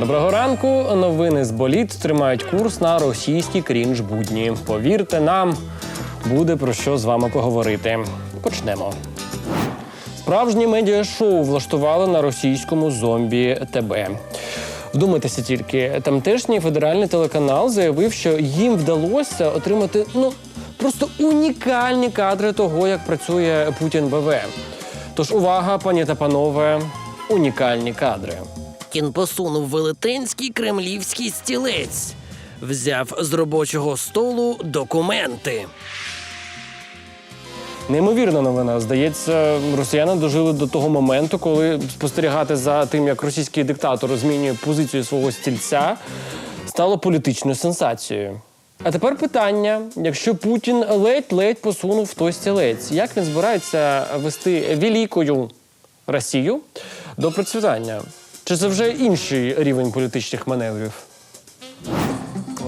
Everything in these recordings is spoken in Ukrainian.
Доброго ранку. Новини з боліт тримають курс на російські крінж будні. Повірте нам, буде про що з вами поговорити. Почнемо. Справжнє медіашоу влаштували на російському зомбі ТБ. Вдумайтеся тільки, тамтешній федеральний телеканал заявив, що їм вдалося отримати ну просто унікальні кадри того, як працює Путін БВ. Тож увага, пані та панове, унікальні кадри. Кін посунув велетенський кремлівський стілець, взяв з робочого столу документи. Неймовірна новина. Здається, росіяни дожили до того моменту, коли спостерігати за тим, як російський диктатор змінює позицію свого стільця, стало політичною сенсацією. А тепер питання: якщо Путін ледь-ледь посунув той стілець, як він збирається вести великою Росію до процвітання? Чи це вже інший рівень політичних маневрів?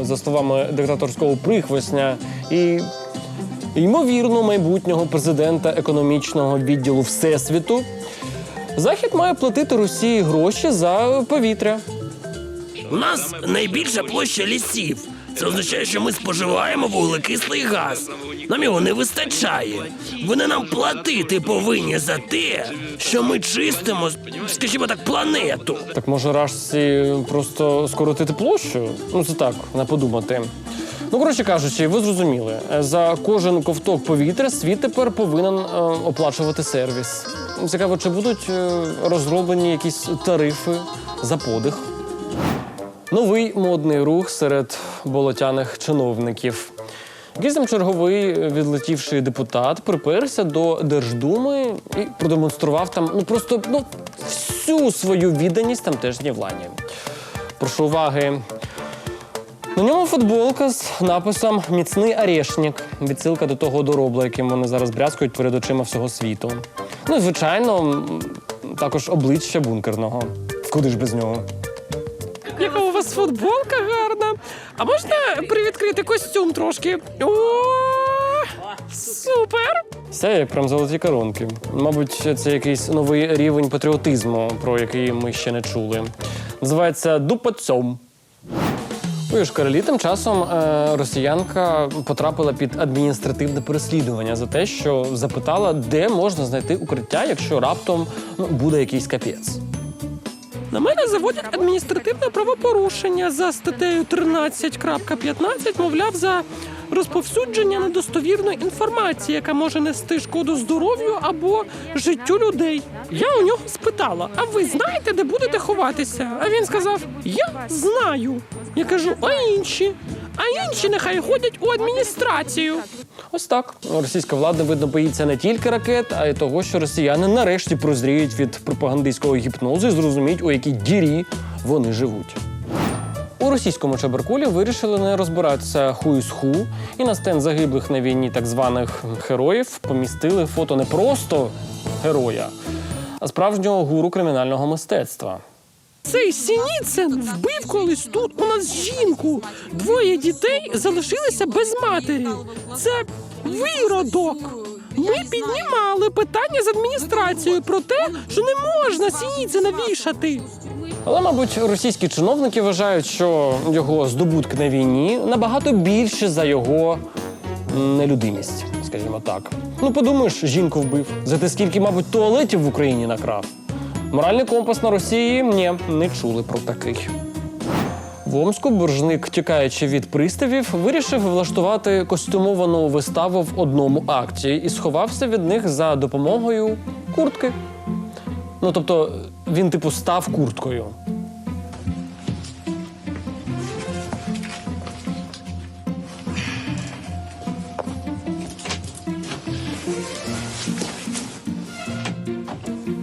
За словами диктаторського прихвостня і ймовірно майбутнього президента економічного відділу Всесвіту, Захід має платити Росії гроші за повітря. У нас найбільша площа лісів. Це означає, що ми споживаємо вуглекислий газ. Нам його не вистачає. Вони нам платити повинні за те, що ми чистимо, скажімо так, планету. Так може рашці просто скоротити площу? Ну це так, не подумати. Ну, коротше кажучи, ви зрозуміли, за кожен ковток повітря світ тепер повинен е, оплачувати сервіс. Цікаво, чи будуть е, розроблені якісь тарифи за подих? Новий модний рух серед болотяних чиновників. Якийсь там черговий відлетівший депутат приперся до Держдуми і продемонстрував там ну просто ну, всю свою відданість тамтешній владі. Прошу уваги. На ньому футболка з написом Міцний орешник. Відсилка до того доробла, яким вони зараз брязкають перед очима всього світу. Ну, і, звичайно, також обличчя бункерного. Куди ж без нього? Яка у вас футболка гарна. А можна привідкрити костюм трошки? О, супер! Все як прям золоті коронки. Мабуть, це якийсь новий рівень патріотизму, про який ми ще не чули. Називається дупацьом. У Йошкар-Олі тим часом е, росіянка потрапила під адміністративне переслідування за те, що запитала, де можна знайти укриття, якщо раптом ну, буде якийсь капець. На мене заводять адміністративне правопорушення за статтею 13.15, мовляв, за розповсюдження недостовірної інформації, яка може нести шкоду здоров'ю або життю людей. Я у нього спитала: а ви знаєте, де будете ховатися? А він сказав: Я знаю. Я кажу, а інші? А інші нехай ходять у адміністрацію. Ось так. Російська влада, видно, боїться не тільки ракет, а й того, що росіяни нарешті прозріють від пропагандистського гіпнозу і зрозуміють, у якій дірі вони живуть. У російському Чебаркулі вирішили не розбиратися ху з ху, і на стенд загиблих на війні так званих героїв помістили фото не просто героя, а справжнього гуру кримінального мистецтва. Цей Сініцин вбив колись тут у нас жінку. Двоє дітей залишилися без матері. Це виродок. Ми піднімали питання з адміністрацією про те, що не можна Сініцина вішати. Але, мабуть, російські чиновники вважають, що його здобутки на війні набагато більше за його нелюдимість, скажімо так. Ну, подумаєш, жінку вбив. За те, скільки, мабуть, туалетів в Україні накрав. Моральний компас на Росії ні, не чули про такий. В Омску боржник, тікаючи від приставів, вирішив влаштувати костюмовану виставу в одному акті і сховався від них за допомогою куртки. Ну, тобто, він типу став курткою.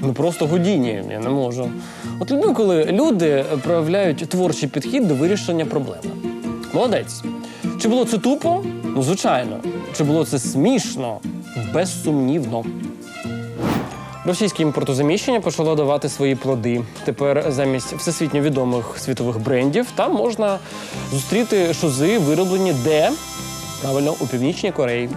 Ну просто годіні, я не можу. От люблю, коли люди проявляють творчий підхід до вирішення проблеми. Молодець. Чи було це тупо? Ну, звичайно. Чи було це смішно? Безсумнівно. Російське імпортозаміщення почало давати свої плоди. Тепер замість всесвітньо відомих світових брендів там можна зустріти шузи, вироблені де? Правильно, у Північній Кореї.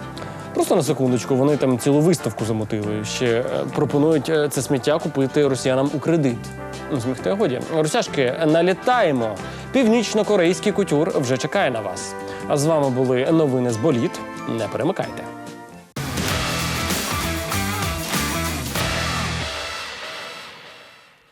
Просто на секундочку, вони там цілу виставку замотили. Ще е, пропонують е, це сміття купити росіянам у кредит. Змігте годі. Росяшки, налітаємо. Північно-корейський кутюр вже чекає на вас. А з вами були новини з боліт. Не перемикайте.